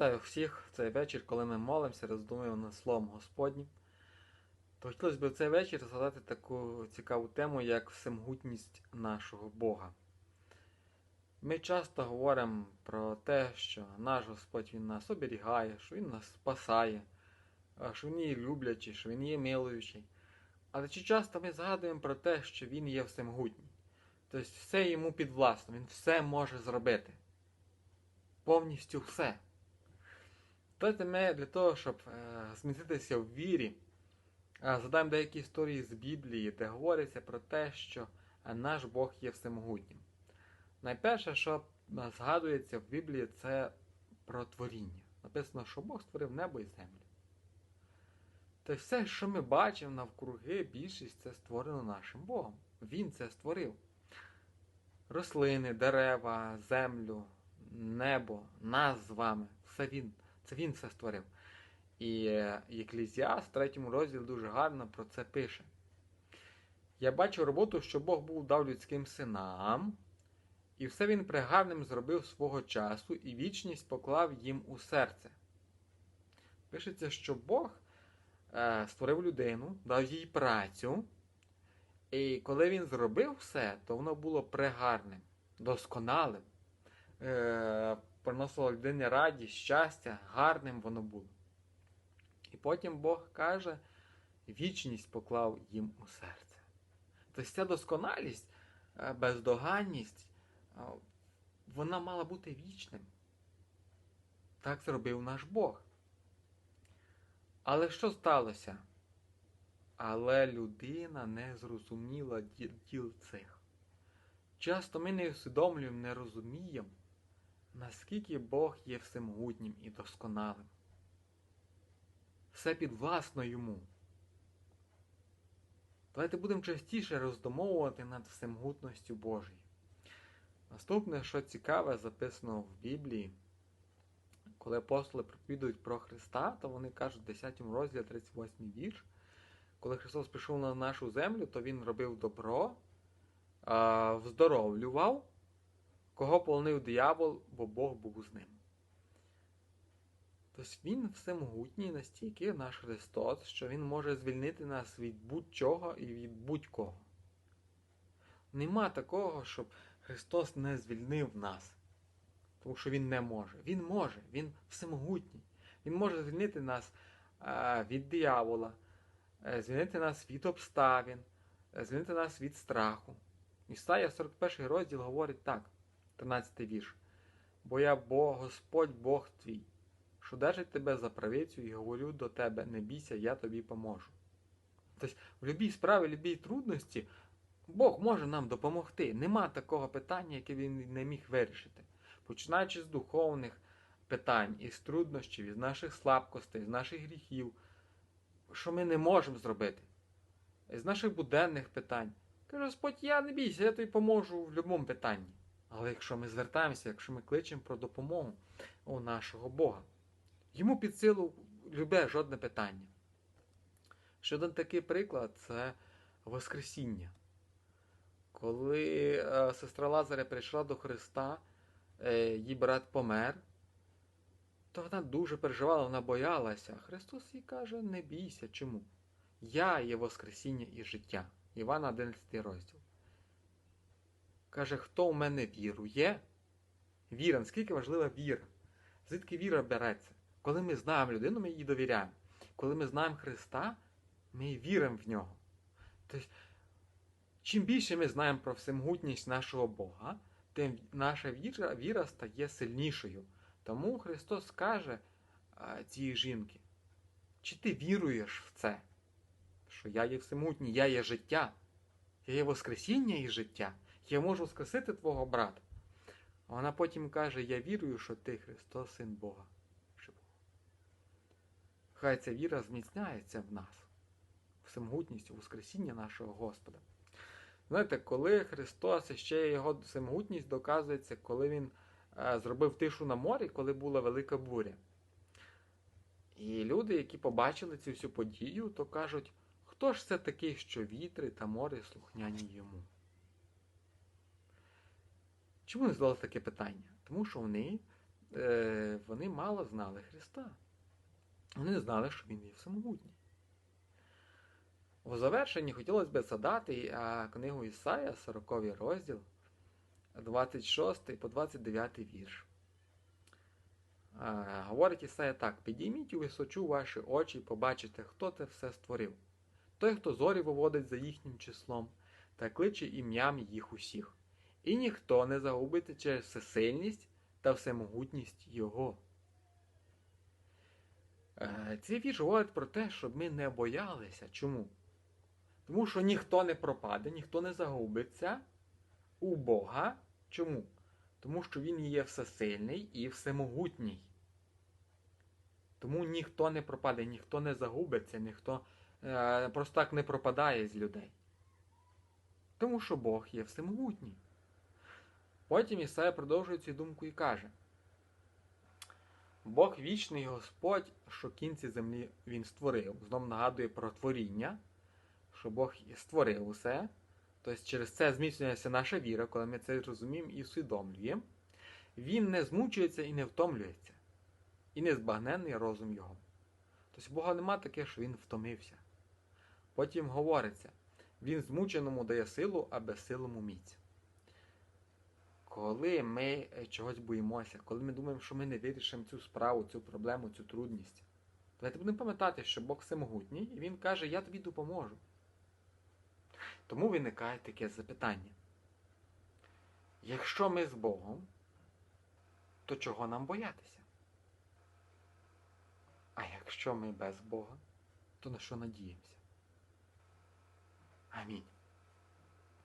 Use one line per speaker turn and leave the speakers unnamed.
Вітаю всіх в цей вечір, коли ми молимося, роздумуємо над Словом Господнім. То хотілося б в цей вечір згадати таку цікаву тему, як всемогутність нашого Бога. Ми часто говоримо про те, що наш Господь Він нас оберігає, що Він нас спасає, що Він є люблячий, що Він є милуючий. Але чи часто ми згадуємо про те, що Він є всемогутній? Тобто все йому підвласно, Він все може зробити. Повністю все. Давайте ми для того, щоб зміститися в вірі, е, згадаємо деякі історії з Біблії, де говориться про те, що е, наш Бог є всемогутнім. Найперше, що згадується в Біблії, це про творіння. Написано, що Бог створив небо і землю. Тобто все, що ми бачимо навкруги, більшість це створено нашим Богом. Він це створив. Рослини, дерева, землю, небо, нас з вами. Все він. Це він все створив. І Єклізіас в третьому розділі дуже гарно про це пише. Я бачу роботу, що Бог був дав людським синам, і все він пригарним зробив свого часу, і вічність поклав їм у серце. Пишеться, що Бог е, створив людину, дав їй працю, і коли він зробив все, то воно було пригарним, досконалим. Е, приносило людині радість, щастя, гарним воно було. І потім Бог каже, вічність поклав їм у серце. Тобто ця досконалість, е, бездоганність, е, вона мала бути вічним. Так зробив наш Бог. Але що сталося? Але людина не зрозуміла діл цих. Часто ми не усвідомлюємо, не розуміємо, наскільки Бог є всемогутнім і досконалим. Все підвласно йому. Давайте будемо частіше роздумовувати над всемогутністю Божою. Наступне, що цікаве, записано в Біблії, коли апостоли проповідують про Христа, то вони кажуть в 10 розділі 38 вірш, коли Христос прийшов на нашу землю, то Він робив добро, вздоровлював, кого полонив диявол, бо Бог був з ним. Тобто Він всемогутній настільки наш Христос, що Він може звільнити нас від будь-чого і від будь-кого. Нема такого, щоб Христос не звільнив нас, тому що Він не може. Він може, Він всемогутній. Він може звільнити нас від диявола, е, звільнити нас від обставин, е, звільнити нас від страху. Ісая 41 розділ говорить так. 13 вірш. Бо я Бог, Господь Бог твій, що держить тебе за правицю і говорю до тебе, не бійся, я тобі поможу. Тобто, в будь-якій справі, в будь-якій трудності Бог може нам допомогти. Нема такого питання, яке він не міг вирішити. Починаючи з духовних питань, із труднощів, із наших слабкостей, з наших гріхів, що ми не можемо зробити, з наших буденних питань. Каже, Господь, я не бійся, я тобі поможу в будь-якому питанні. Але якщо ми звертаємося, якщо ми кличемо про допомогу у нашого Бога, йому під силу любе жодне питання. Ще один такий приклад це Воскресіння. Коли е, сестра Лазаря прийшла до Христа, е, її брат помер, то вона дуже переживала, вона боялася. Христос їй каже: не бійся. Чому? Я є Воскресіння і життя. Івана 11 розділ. Каже, хто в мене вірує? Віра, наскільки важлива віра? Звідки віра береться? Коли ми знаємо людину, ми їй довіряємо. Коли ми знаємо Христа, ми віримо в нього. Тобто, чим більше ми знаємо про всемогутність нашого Бога, тим наша віра віра стає сильнішою. Тому Христос каже цій жінки, чи ти віруєш в це? Що я є всемогутній, я є життя, я є Воскресіння і життя я можу скосити твого брата. А вона потім каже: Я вірую, що ти Христос, Син Бога. Хай ця віра зміцняється в нас, всемогутністю Воскресіння нашого Господа. Знаєте, коли Христос ще його всемогутність доказується, коли Він е, зробив тишу на морі, коли була велика буря. І люди, які побачили цю всю подію, то кажуть, хто ж це такий, що вітри та море слухняні йому? Чому не задали таке питання? Тому що вони е, вони мало знали Христа. Вони не знали, що Він є всемогутній. У завершенні хотілося б задати книгу Ісая, 40 розділ, 26 по 29 вірш. Говорить Ісая так: підійміть у височу ваші очі і побачите, хто це все створив. Той, хто зорі виводить за їхнім числом, та кличе ім'ям їх усіх. І ніхто не загубиться через всесильність та всемогутність Його. Е, Цей вірш говорить про те, щоб ми не боялися. Чому? Тому що ніхто не пропаде, ніхто не загубиться у Бога. Чому? Тому що Він є всесильний і всемогутній. Тому ніхто не пропаде, ніхто не загубиться, ніхто е, просто так не пропадає з людей. Тому що Бог є всемогутній. Потім Ісая продовжує цю думку і каже: Бог вічний Господь, що кінці землі Він створив. Знов нагадує про творіння, що Бог створив усе. Тобто через це зміцнюється наша віра, коли ми це розуміємо і усвідомлюємо. Він не змучується і не втомлюється, і не збагнений розум Його. Тобто Бога нема таке, що Він втомився. Потім говориться, Він змученому дає силу, а безсилому міць. Коли ми е, чогось боїмося, коли ми думаємо, що ми не вирішимо цю справу, цю проблему, цю трудність, давайте будемо пам'ятати, що Бог всемогутній, і Він каже, я тобі допоможу. Тому виникає таке запитання. Якщо ми з Богом, то чого нам боятися? А якщо ми без Бога, то на що надіємося? Амінь.